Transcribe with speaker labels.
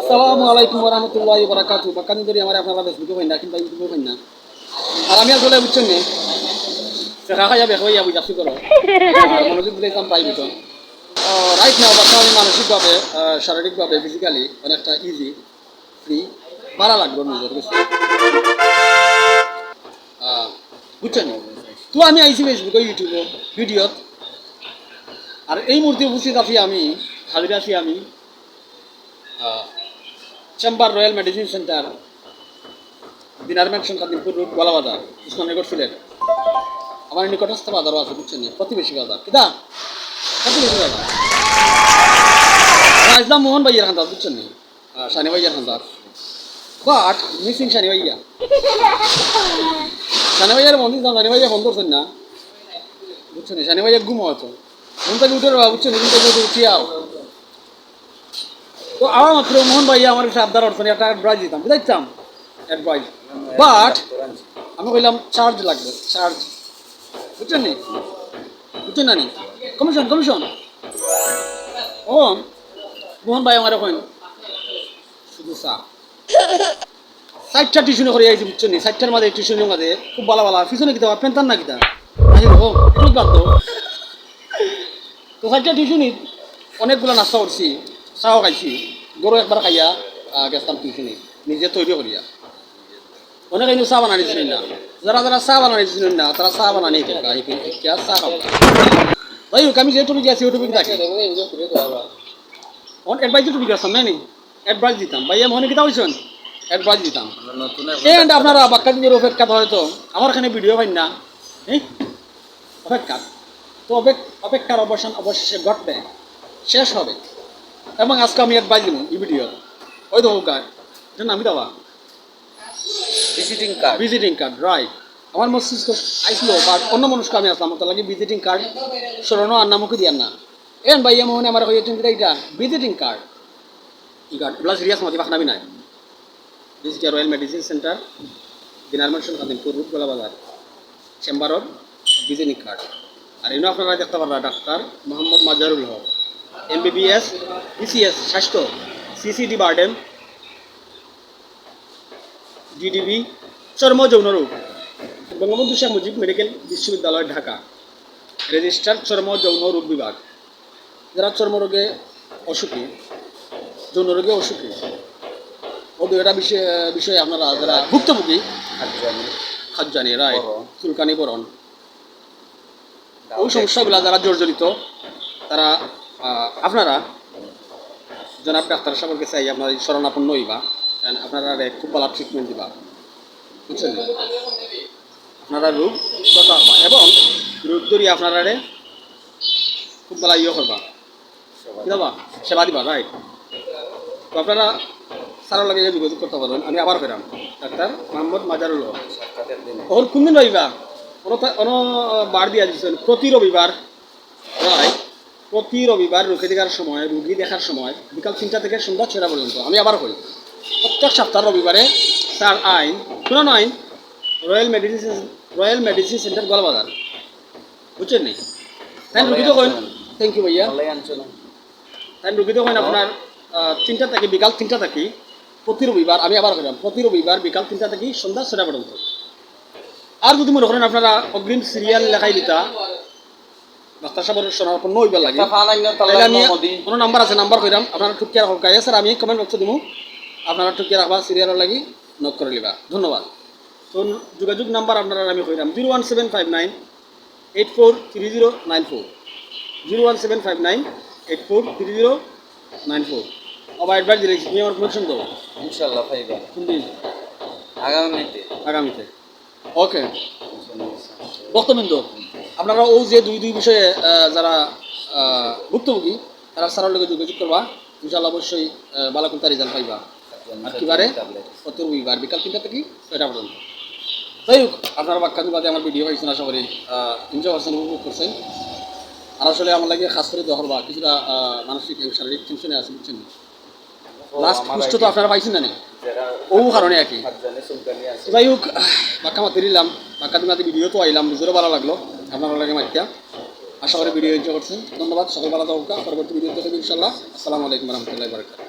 Speaker 1: আসসালামু আলাইকুম রহমতুল্লাহ বারাকাতু বাকানি ধরি, আমার আপনারা ফেসবুকে পাই না কিংবা ইউটিউবে পাই না। আর আমি আসলে বুঝছেন নি শেখা খাইয়া বেখ হইয়া বুঝাচ্ছি করো কাম পাই বুঝুন রাইট নাও আমি মানসিকভাবে শারীরিকভাবে ফিজিক্যালি অনেকটা ইজি ফ্রি ভালো লাগবে নিজের বুঝছেন? তো আমি আইসি ফেসবুকে ইউটিউবে ভিডিওত আর এই মুহূর্তে উপস্থিত আছি আমি, হাজির আছি আমি chamber royal medicine centre Dinar mansion Kadimpur road Golabazar Osmannagar Sylhet. আমার নিকটস্থ বাজারও আছে, বুঝছেন? প্রতিবেশী বাজার। কিদা প্রতিবেশী বাজার। ইসলাম মোহন ভাইয়ের খান্দার বুঝছেন শানি ভাইয়ের খান্দার বাট, মিসিং শানি ভাইয়া। শানি ভাইয়ার যান শানি ভাইয়া ফোন করছেন না? বুঝছেন? শানি ভাইয়া ঘুম হতো ঘুম থেকে উঠে বুঝছেন? ঘুম উঠে উঠিয়াও তো আমার মাত্র মোহন ভাইয়া আমার কাছে আবদার অর্থ একটা অ্যাডভাইস দিতাম, বুঝাইতাম? অ্যাডভাইস বাট আমি কইলাম চার্জ লাগবে চার্জ বুঝছেন নি? বুঝছেন না নি? কমিশন কমিশন ও মোহন ভাই আমার এখন শুধু চা। চারটা টিউশনে করে আইছি, বুঝছেন নি? চারটার মাঝে টিউশনের মাঝে খুব ভালো ভালো পিছনে কিতা পেন্টার না কিতা? দেখো একটু বাদ। তো চারটা টিউশনি অনেকগুলো নাস্তা করছি। চাও খাইছি। গরু একবার খাইয়া গেছতাম টিউশনি নিজে তৈরি করিয়া অনেক কিন্তু চাহ বানানি ছিলেন না। যারা যারা চাহ বানানি ছিলেন না তারা চাহ বানানি শিক্ষা চাহ খাওয়া তাই আমি যে আছি ওই টপিক থাকি অন অ্যাডভাইস টপিক আসতাম না নি অ্যাডভাইস দিতাম ভাইয়া মনে কিতা হয়েছেন অ্যাডভাইস দিতাম এন্ড আপনারা বাক্কা দিনের অপেক্ষা হয়তো আমার এখানে ভিডিও পাই না। হ্যাঁ অপেক্ষা তো অপেক- অপেক্ষার অবসান অবশেষে ঘটবে। শেষ হবে। এবং আজকে আমি অ্যাডভাইস দিব এই ভিডিও ওই তো গায় এটা নামি দেওয়া।
Speaker 2: Visiting card
Speaker 1: visiting card right আমার মস্তিষ্ক আইসলো বাট অন্য মানুষকে আমি আসলাম তার লাগে ভিজিটিং কার্ড সরানো আর নামকে দিয়ার না। এন ভাই মনে আমার হয়ে চিন্তা এইটা ভিজিটিং কার্ড ই কার্ড প্লাস রিয়াস মাতি বাখনাবি নাই visiting royal medicine centre Dinar mansion Khadimpur Golabazar চেম্বারর visiting card আর এনে আপনারা দেখতে পারবেন doctor Mohammad Mazharul Haque. M BBS ECS স্বাস্থ্য সিসিডি বার্ডেন জিডিবি চর্ম যৌন রোগ বঙ্গবন্ধু শেখ মুজিব মেডিকেল বিশ্ববিদ্যালয় ঢাকা রেজিস্টার চর্ম যৌন রোগ বিভাগ যারা চর্মরোগে অসুখী যৌন রোগে অসুখী ও দুটা বিষয়ে বিষয়ে আপনারা যারা ভুক্তভোগী খাদ্যানি রায়। চুলকানি বরণ ওই সমস্যাগুলো যারা জর্জরিত তারা আপনারা, জনাব ডাক্তার সাহেবের চাই আপনার শরণাপন্ন হইবা। আপনারা খুব ভালো ট্রিটমেন্ট দিবা। বুঝছেন? আপনারা রোগ হবা এবং রোগ ধরি আপনারা খুব ভালো ইয়ে করবা। দেবা সেবা দিবা রাইট তো আপনারা সারা লাগে যোগাযোগ করতে পারেন। আমি আবার ফেরাম। ডাক্তার মোহাম্মদ মাজারুল ওর কোন দিন রবিবার কোনো বার দিয়া দিচ্ছেন প্রতি রবিবার প্রায় প্রতি রবিবার রুখে দেখার সময় রুগী দেখার সময় বিকাল তিনটা থেকে সন্ধ্যা ছটা পর্যন্ত আমি আবার করি। প্রত্যেক সপ্তাহ রবিবারে স্যার আইন শুনুন আইন royal medicine royal medicine centre Golbazar বুঝছেন নি? তাই রুগী তো কইন। থ্যাংক ইউ ভাইয়া। তাই রুগী তো কইন আপনার তিনটা থেকে বিকাল তিনটা থেকে প্রতি রবিবার আমি আবার কইলাম প্রতি রবিবার বিকাল তিনটা থেকে সন্ধ্যা ছটা পর্যন্ত। আর যদি মনে করেন আপনারা অগ্রিম সিরিয়াল লেখাই দিতা ডাক্তার সাহেবের শরণাপন্ন হইবার লাগে। তাহলে আমি কোনো নাম্বার আছে নাম্বার কইরাম। আপনারা টুকিয়া রাখো গায়ে স্যার আমি কমেন্ট বক্সে দিব আপনারা টুকিয়া রাখবা সিরিয়ালের লাগি নক করে লিবা। ধন্যবাদ। তো যোগাযোগ নাম্বার আপনারা আমি কইরাম। Zero one seven five nine eight four three zero nine four zero one seven five nine eight four three zero nine four আবার অ্যাডভাইস দিলে তুমি আমার প্রমোশন দেবো
Speaker 2: ইনশাল্লাহ পাইবা। আগামীতে।
Speaker 1: আগামীতে। ওকে বক্তবিন্দ আপনারা ও যে দুই দুই বিষয়ে যারা ভুক্তভোগী তারা সারার লগে যোগাযোগ করবা। ইনশাল্লাহ অবশ্যই ভালো কোনটা রেজাল্ট পাইবা। আর কিবারে কত রবিবার বিকাল তিনটা থেকে ছয়টা পর্যন্ত। যাই হোক আপনারা বাক্যাদি বাদে আমার ভিডিও পাইছেন আশা করি এনজয় করছেন উপভোগ করছেন। আর আসলে আমার লাগে খাস করে দখল বা কিছুটা মানসিক শারীরিক টেনশনে আছে বুঝছেন? লাস্ট পুষ্ট তো আপনারা পাইছেন না নি? ও কারণে আর কি। যাই হোক বাক্কা মাতি দিলাম। বাক্কা দিমাতে ভিডিও তো আইলাম নিজেরও ভালো লাগল। আপনার লাগে মাতিয়া আশা করি ভিডিও এনজয় করছেন। ধন্যবাদ। সকল ভালো থাকুক। পরবর্তী ভিডিও দেখবেন ইনশাল্লাহ আসসালামু আলাইকুম রহমতুল্লাহ বারকাত